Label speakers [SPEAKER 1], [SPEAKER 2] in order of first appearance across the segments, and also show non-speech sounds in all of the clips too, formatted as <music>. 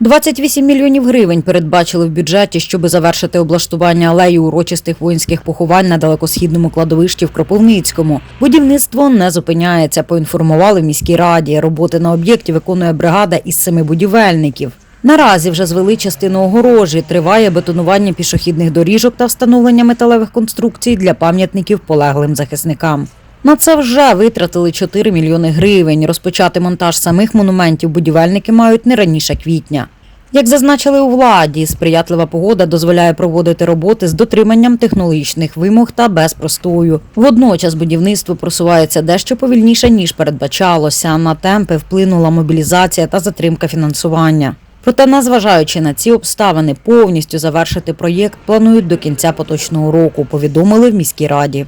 [SPEAKER 1] 28 мільйонів гривень передбачили в бюджеті, щоб завершити облаштування алеї урочистих воїнських поховань на далекосхідному кладовищі в Кропивницькому. Будівництво не зупиняється. Поінформували в міській раді. Роботи на об'єкті виконує бригада із семи будівельників. Наразі вже звели частину огорожі. Триває бетонування пішохідних доріжок та встановлення металевих конструкцій для пам'ятників полеглим захисникам. На це вже витратили 4 мільйони гривень. Розпочати монтаж самих монументів будівельники мають не раніше квітня. Як зазначили у владі, сприятлива погода дозволяє проводити роботи з дотриманням технологічних вимог та без простою. Водночас будівництво просувається дещо повільніше ніж передбачалося. На темпи вплинула мобілізація та затримка фінансування. Проте, незважаючи на ці обставини, повністю завершити проєкт планують до кінця поточного року. Повідомили в міській раді.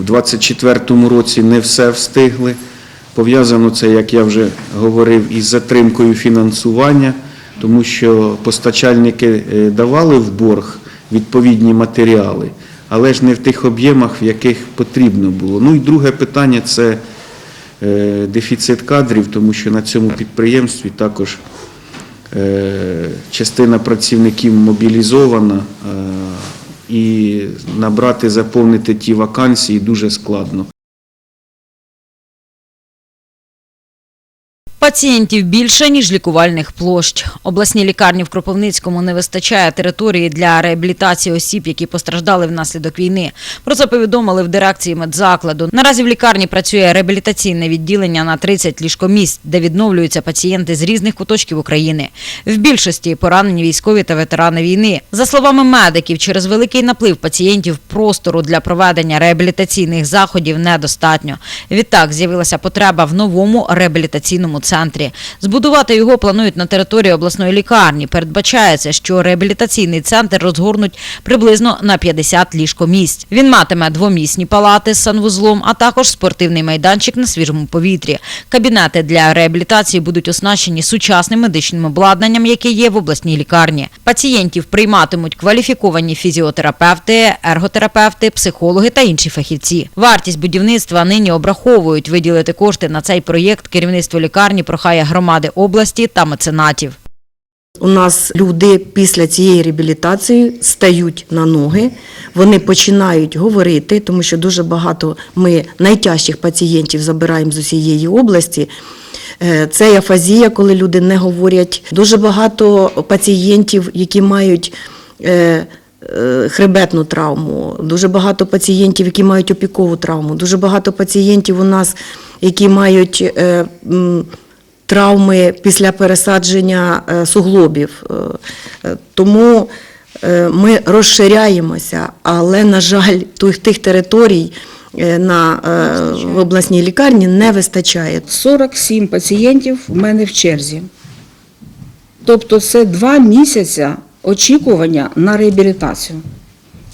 [SPEAKER 2] У 2024 році не все встигли. Пов'язано це, як я вже говорив, із затримкою фінансування, тому що постачальники е, давали в борг відповідні матеріали, але ж не в тих об'ємах, в яких потрібно було. Ну і друге питання це е, дефіцит кадрів, тому що на цьому підприємстві також е, частина працівників мобілізована. І набрати, заповнити ті вакансії дуже складно.
[SPEAKER 1] Пацієнтів більше, ніж лікувальних площ. Обласній лікарні в Кропивницькому не вистачає території для реабілітації осіб, які постраждали внаслідок війни. Про це повідомили в дирекції медзакладу. Наразі в лікарні працює реабілітаційне відділення на 30 ліжкомісць, де відновлюються пацієнти з різних куточків України. В більшості поранені військові та ветерани війни. За словами медиків, через великий наплив пацієнтів простору для проведення реабілітаційних заходів недостатньо. Відтак з'явилася потреба в новому реабілітаційному центрі. Збудувати його планують на території обласної лікарні. Передбачається, що реабілітаційний центр розгорнуть приблизно на 50 ліжкомісць. Він матиме двомісні палати з санвузлом, а також спортивний майданчик на свіжому повітрі. Кабінети для реабілітації будуть оснащені сучасним медичним обладнанням, яке є в обласній лікарні. Пацієнтів прийматимуть кваліфіковані фізіотерапевти, ерготерапевти, психологи та інші фахівці. Вартість будівництва нині обраховують. Виділити кошти на цей проєкт керівництво лікарні прохає громади області та меценатів.
[SPEAKER 3] У нас люди після цієї реабілітації стають на ноги, вони починають говорити, тому що дуже багато ми найтяжчих пацієнтів забираємо з усієї області. Е, Це афазія, коли люди не говорять. Дуже багато пацієнтів, які мають е, е, хребетну травму, дуже багато пацієнтів, які мають опікову травму, дуже багато пацієнтів у нас, які мають. Травми після пересадження е, суглобів. Е, е, Тому ми розширяємося, але, на жаль, тих, тих територій на, в обласній лікарні не вистачає.
[SPEAKER 4] 47 пацієнтів в мене в черзі. Тобто це два місяці очікування на реабілітацію.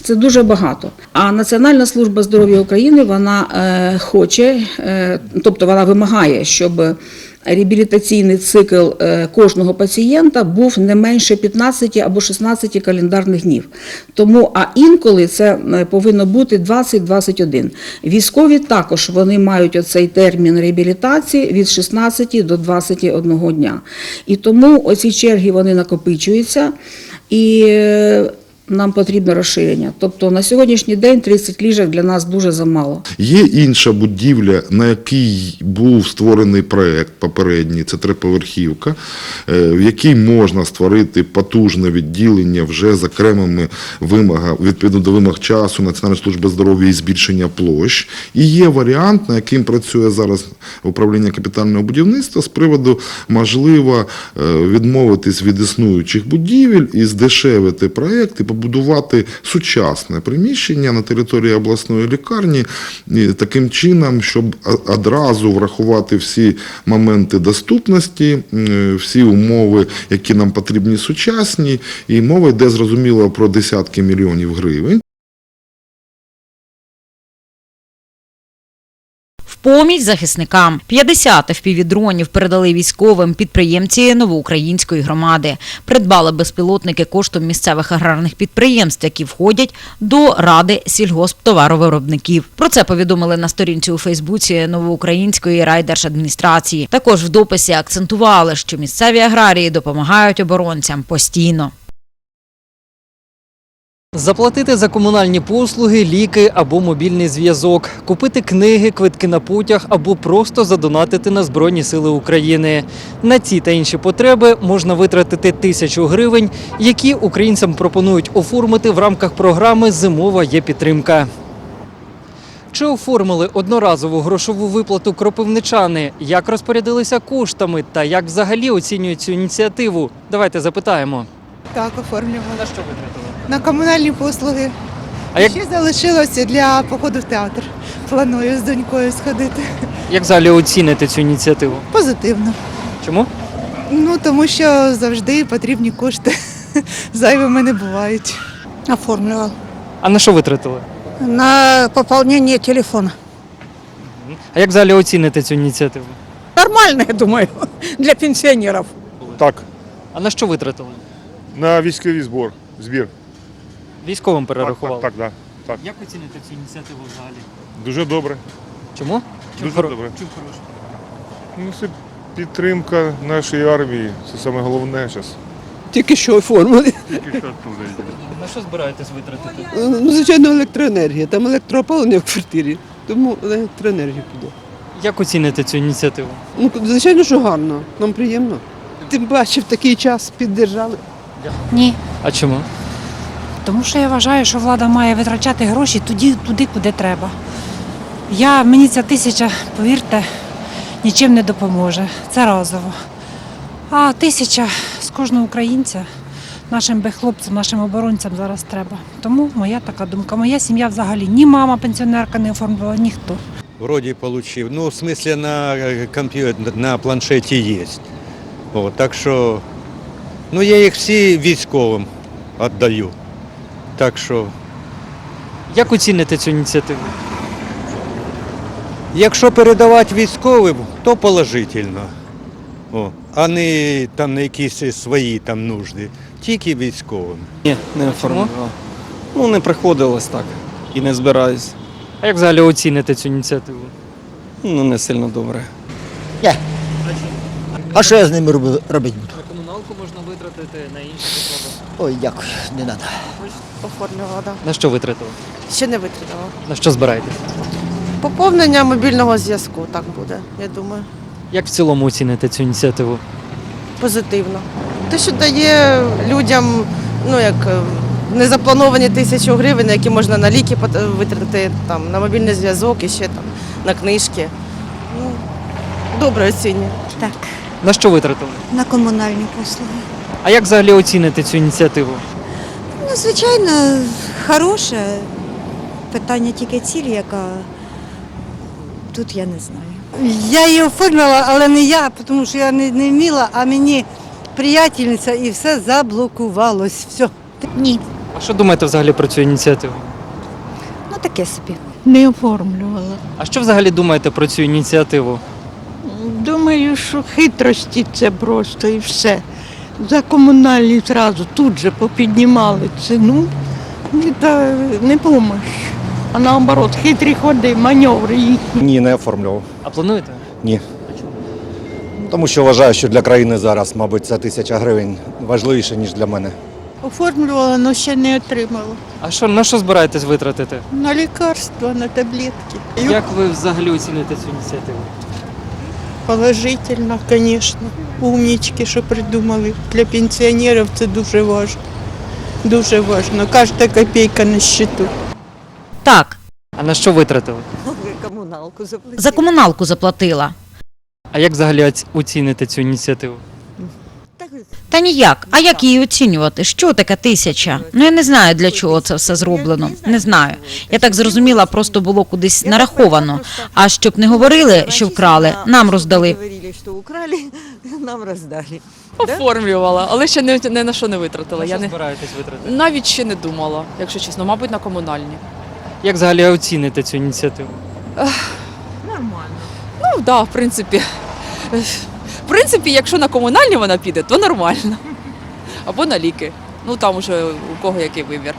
[SPEAKER 4] Це дуже багато. А Національна служба здоров'я України вона хоче, тобто вона вимагає, щоб реабілітаційний цикл е, кожного пацієнта був не менше 15 або 16 календарних днів. Тому, а інколи це повинно бути 20-21. Військові також вони мають оцей термін реабілітації від 16 до 21 дня. І тому оці черги вони накопичуються. І е, нам потрібно розширення. Тобто на сьогоднішній день 30 ліжок для нас дуже замало.
[SPEAKER 5] Є інша будівля, на якій був створений проект попередній, це триповерхівка, е, в якій можна створити потужне відділення вже з окремими вимогами, відповідно до вимог часу Національної служби здоров'я і збільшення площ. І є варіант, на яким працює зараз управління капітального будівництва з приводу можливо е, відмовитись від існуючих будівель і здешевити проект і побудувати сучасне приміщення на території обласної лікарні таким чином, щоб одразу врахувати всі моменти доступності, всі умови, які нам потрібні сучасні, і мова йде зрозуміло про десятки мільйонів гривень.
[SPEAKER 1] Поміч захисникам. 50 FPV-дронів передали військовим підприємці новоукраїнської громади. Придбали безпілотники коштом місцевих аграрних підприємств, які входять до Ради сільгосптоваровиробників. Про це повідомили на сторінці у Фейсбуці новоукраїнської райдержадміністрації. Також в дописі акцентували, що місцеві аграрії допомагають оборонцям постійно.
[SPEAKER 6] Заплатити за комунальні послуги, ліки або мобільний зв'язок, купити книги, квитки на потяг або просто задонатити на Збройні Сили України. На ці та інші потреби можна витратити тисячу гривень, які українцям пропонують оформити в рамках програми Зимова є підтримка. Чи оформили одноразову грошову виплату кропивничани? Як розпорядилися коштами та як взагалі оцінюють цю ініціативу? Давайте запитаємо.
[SPEAKER 7] Так, оформлювала.
[SPEAKER 6] На що витратили?
[SPEAKER 7] На комунальні послуги.
[SPEAKER 6] А як,
[SPEAKER 7] Ще залишилося для походу в театр. Планую з донькою сходити.
[SPEAKER 6] як взагалі оціните цю ініціативу?
[SPEAKER 7] Позитивно.
[SPEAKER 6] Чому?
[SPEAKER 7] Ну, тому що завжди потрібні кошти. <laughs> Зайвими не бувають.
[SPEAKER 8] Оформила.
[SPEAKER 6] А на що витратили?
[SPEAKER 8] На пополнение телефона.
[SPEAKER 6] А як взагалі оціните цю ініціативу?
[SPEAKER 8] Нормально, я думаю, <laughs> для пенсионеров.
[SPEAKER 9] Так,
[SPEAKER 6] А на що витратили?
[SPEAKER 9] на військовий збор, збір.
[SPEAKER 6] Військовим
[SPEAKER 9] Так,
[SPEAKER 6] перерахували.
[SPEAKER 9] так, так, да, так.
[SPEAKER 6] Як оціните цю ініціативу взагалі?
[SPEAKER 9] Дуже добре.
[SPEAKER 6] Чому? Чим
[SPEAKER 9] Дуже
[SPEAKER 6] хоро-
[SPEAKER 9] добре.
[SPEAKER 6] Чим хороше?
[SPEAKER 9] Ну, це підтримка нашої армії. Це саме головне зараз.
[SPEAKER 10] Тільки що оформили.
[SPEAKER 9] Тільки що туди.
[SPEAKER 6] На що збираєтесь витратити?
[SPEAKER 10] Ну, звичайно, електроенергія. Там електроопалення в квартирі, тому електроенергію піде.
[SPEAKER 6] Як оціните цю ініціативу?
[SPEAKER 10] Ну, звичайно, що гарно, нам приємно. Тим паче в такий час піддержали.
[SPEAKER 11] Ні,
[SPEAKER 6] А чому?
[SPEAKER 11] Тому що я вважаю, що влада має витрачати гроші туди, туди куди треба. Я, мені ця тисяча, повірте, нічим не допоможе. Це разово. А тисяча з кожного українця, нашим би хлопцям, нашим оборонцям зараз треба. Тому моя така думка. Моя сім'я взагалі ні мама пенсіонерка не оформлювала, ніхто.
[SPEAKER 12] Вроде получил. Ну, в смысле, на э, на планшеті є. От, так що, ну, я їх всі військовим віддаю. Так що,
[SPEAKER 6] Як оціните цю ініціативу?
[SPEAKER 12] якщо передавати військовим, то положительно. О, а не там на якісь свої там нужди. Тільки військовим.
[SPEAKER 13] Ні, не оформлював. Ну, не приходилось так. І не збираюсь.
[SPEAKER 6] А як взагалі оціните цю ініціативу?
[SPEAKER 13] Ну, не сильно добре.
[SPEAKER 14] А що я з ними роби- робити буду?
[SPEAKER 6] На можна витратити, на інші потреби.
[SPEAKER 14] Ой, дякую, не треба.
[SPEAKER 8] Оформлювала, да.
[SPEAKER 6] На що витратили?
[SPEAKER 8] Ще не витратила.
[SPEAKER 6] На що збираєтесь?
[SPEAKER 8] Поповнення мобільного зв'язку так буде, я думаю.
[SPEAKER 6] Як в цілому оціните цю ініціативу?
[SPEAKER 8] Позитивно. Те, що дає людям, ну як е, незаплановані тисячу гривень, які можна на ліки витратити, там, на мобільний зв'язок і ще там на книжки. Ну, добре оцінюю.
[SPEAKER 11] Так.
[SPEAKER 6] На що витратили?
[SPEAKER 11] На комунальні послуги.
[SPEAKER 6] А як взагалі оціните цю ініціативу?
[SPEAKER 11] Ну, звичайно, хороше. Питання тільки ціль, яка тут я не знаю.
[SPEAKER 8] Я її оформила, але не я, тому що я не, не вміла, а мені приятельниця і все заблокувалось. Все.
[SPEAKER 11] Ні,
[SPEAKER 6] А що думаєте взагалі про цю ініціативу?
[SPEAKER 11] ну таке собі.
[SPEAKER 8] Не оформлювала.
[SPEAKER 6] А що взагалі думаєте про цю ініціативу?
[SPEAKER 8] Думаю, що хитрості це просто і все. За комунальні зразу тут же попіднімали ціну. Не, та, не помощь. А наоборот, хитрі ходи, маневри їхні.
[SPEAKER 13] Ні, не оформлював.
[SPEAKER 6] А плануєте?
[SPEAKER 13] Ні. Тому що вважаю, що для країни зараз, мабуть, ця тисяча гривень важливіше, ніж для мене.
[SPEAKER 8] Оформлювала, але ще не отримала.
[SPEAKER 6] А що на що збираєтесь витратити?
[SPEAKER 8] На лікарства, на таблетки.
[SPEAKER 6] Як ви взагалі оціните цю ініціативу?
[SPEAKER 8] Положительно, звісно. Умнічки, що придумали. Для пенсіонерів це дуже важливо. Дуже важливо. Кожна копійка на счету.
[SPEAKER 1] Так,
[SPEAKER 6] А на що витратили?
[SPEAKER 8] Комуналку заплатили.
[SPEAKER 1] за комуналку заплатила.
[SPEAKER 6] А як взагалі оцінити цю ініціативу?
[SPEAKER 1] Та ніяк. А як її оцінювати? Що таке тисяча? Ну я не знаю, для чого це все зроблено. Не знаю. Я так зрозуміла, просто було кудись нараховано. А щоб не говорили, що вкрали, нам роздали.
[SPEAKER 8] Що украли, нам роздали.
[SPEAKER 7] Оформлювала, але ще не, не на що не витратила. Я не,
[SPEAKER 6] збираєтесь витратити?
[SPEAKER 7] навіть ще не думала, якщо чесно. Мабуть, на комунальні.
[SPEAKER 6] Як взагалі оціните цю ініціативу?
[SPEAKER 8] Нормально.
[SPEAKER 15] Ну, да, в принципі. В принципі, якщо на комунальні вона піде, то нормально. Або на ліки. Ну там уже у кого який вибір.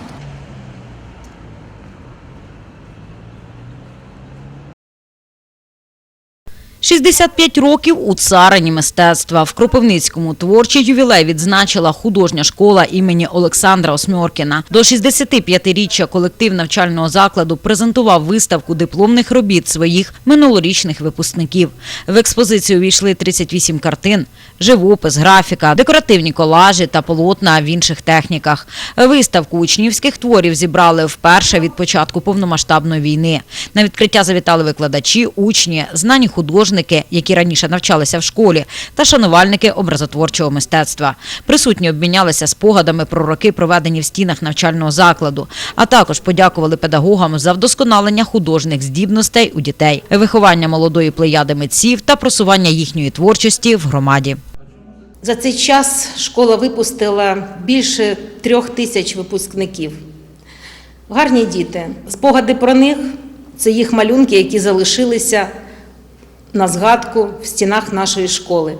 [SPEAKER 1] 65 років у царині мистецтва. В Кропивницькому творчий ювілей відзначила художня школа імені Олександра Осьмьоркіна. До 65-річчя колектив навчального закладу презентував виставку дипломних робіт своїх минулорічних випускників. В експозицію увійшли 38 картин, живопис, графіка, декоративні колажі та полотна в інших техніках. Виставку учнівських творів зібрали вперше від початку повномасштабної війни. На відкриття завітали викладачі, учні, знані художники, які раніше навчалися в школі, та шанувальники образотворчого мистецтва. Присутні обмінялися спогадами про роки, проведені в стінах навчального закладу, а також подякували педагогам за вдосконалення художніх здібностей у дітей, виховання молодої плеяди митців та просування їхньої творчості в громаді.
[SPEAKER 16] За цей час школа випустила більше трьох тисяч випускників. Гарні діти. Спогади про них це їх малюнки, які залишилися на згадку в стінах нашої школи.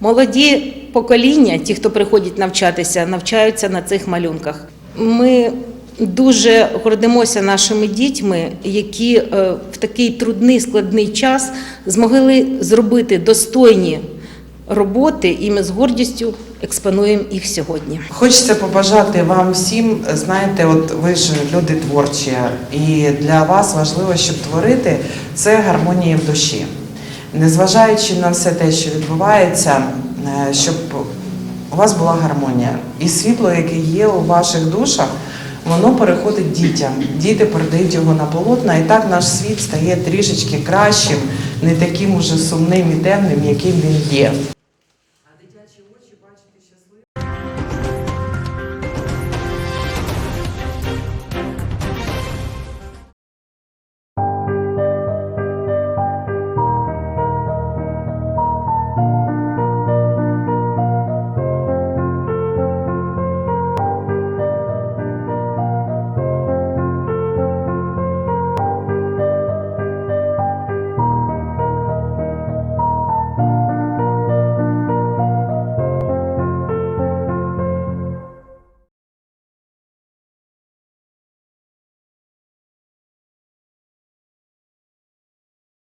[SPEAKER 16] Молоді покоління, ті, хто приходять навчатися, навчаються на цих малюнках. Ми дуже гордимося нашими дітьми, які е, в такий трудний складний час змогли зробити достойні роботи, і ми з гордістю експонуємо їх сьогодні.
[SPEAKER 17] Хочеться побажати вам всім, знаєте, от ви ж люди творчі, і для вас важливо, щоб творити це гармонія в душі. Незважаючи на все те, що відбувається, е, щоб у вас була гармонія. І світло, яке є у ваших душах, воно переходить дітям. Діти передають його на полотна, і так наш світ стає трішечки кращим, не таким уже сумним і темним, яким він є.